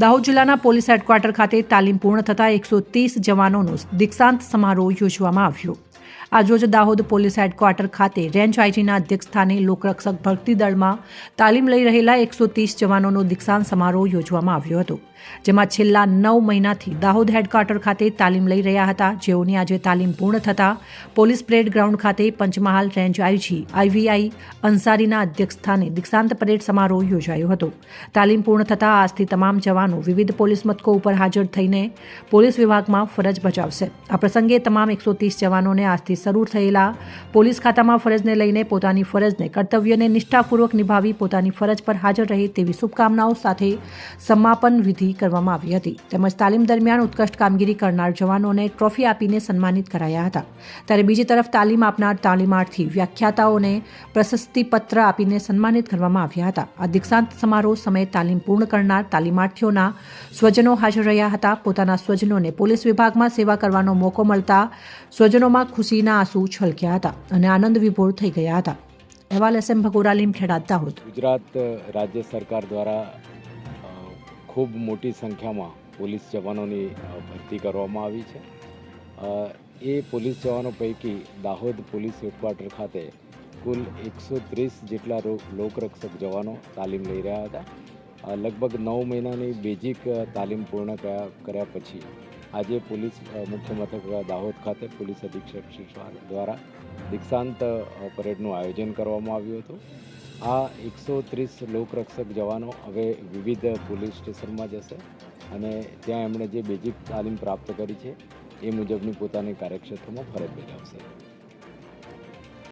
દાહોદ જિલ્લાના police headquarter ખાતે તાલીમ પૂર્ણ થતાં એકસો ત્રીસ જવાનોનો દીક્ષાંત સમારોહ યોજવામાં આવ્યો. આજરોજ દાહોદ પોલીસ હેડક્વાર્ટર ખાતે રેન્જ આઈજીના અધ્યક્ષસ્થાને લોકરક્ષક ભરતી દળમાં તાલીમ લઈ રહેલા એકસો ત્રીસ જવાનોનો દીક્ષાંત સમારોહ યોજવામાં આવ્યો હતો, જેમાં છેલ્લા નવ મહિનાથી દાહોદ હેડક્વાર્ટર ખાતે તાલીમ લઈ રહ્યા હતા. જેઓની આજે તાલીમ પૂર્ણ થતાં પોલીસ પરેડ ગ્રાઉન્ડ ખાતે પંચમહાલ રેન્જ આઈજી આઈવીઆઈ અંસારીના અધ્યક્ષસ્થાને દીક્ષાંત પરેડ સમારોહ યોજાયો હતો. તાલીમ પૂર્ણ થતાં આજથી તમામ જવાનો વિવિધ પોલીસ મથકો ઉપર હાજર થઈને પોલીસ વિભાગમાં ફરજ બજાવશે. આ પ્રસંગે તમામ એકસો ત્રીસ જવાનોને આજથી શરૂ થયેલા પોલીસ ખાતામાં ફરજને લઈને પોતાની ફરજને કર્તવ્યને નિષ્ઠાપૂર્વક નિભાવી પોતાની ફરજ પર હાજર રહે તેવી શુભકામનાઓ સાથે સમાપન વિધિ કરવામાં આવી હતી. તેમજ તાલીમ દરમિયાન ઉત્કૃષ્ટ કામગીરી કરનાર જવાનોને ટ્રોફી આપીને સન્માનિત કરાયા હતા. ત્યારે બીજી તરફ તાલીમ આપનાર તાલીમાર્થી વ્યાખ્યાતાઓને પ્રશસ્તિપત્ર આપીને સન્માનિત કરવામાં આવ્યા હતા. આ દીક્ષાંત સમારોહ સમયે તાલીમ પૂર્ણ કરનાર તાલીમાર્થીઓના સ્વજનો હાજર રહ્યા હતા. પોતાના સ્વજનોને પોલીસ વિભાગમાં સેવા કરવાનો મોકો મળતા સ્વજનોમાં ખુશીના આંસુ છલક્યા હતા અને આનંદ વિભોર થઈ ગયા હતા. અહેવાલ એસ. એમ. ભગોરા, લીમખેડા, દાહોદ. ગુજરાત રાજ્ય સરકાર દ્વારા ખૂબ મોટી સંખ્યામાં પોલીસ જવાનોની ભરતી કરવામાં આવી છે. એ પોલીસ જવાનો પૈકી દાહોદ પોલીસ હેડક્વાર્ટર ખાતે કુલ એકસો ત્રીસ જેટલા લોકરક્ષક જવાનો તાલીમ લઈ રહ્યા હતા. લગભગ નવ મહિનાની બેઝિક તાલીમ પૂર્ણ કર્યા કર્યા પછી આજે પોલીસ મુખ્ય મથક દાહોદ ખાતે પોલીસ અધિક્ષક શ્રી દ્વારા દીક્ષાંત પરેડનું આયોજન કરવામાં આવ્યું હતું. આ એકસો ત્રીસ લોકરક્ષક જવાનો હવે વિવિધ પોલીસ સ્ટેશનમાં જશે અને ત્યાં એમણે જે બેઝિક તાલીમ પ્રાપ્ત કરી છે એ મુજબની પોતાની કાર્યક્ષેત્રમાં ફરજ બજાવશે.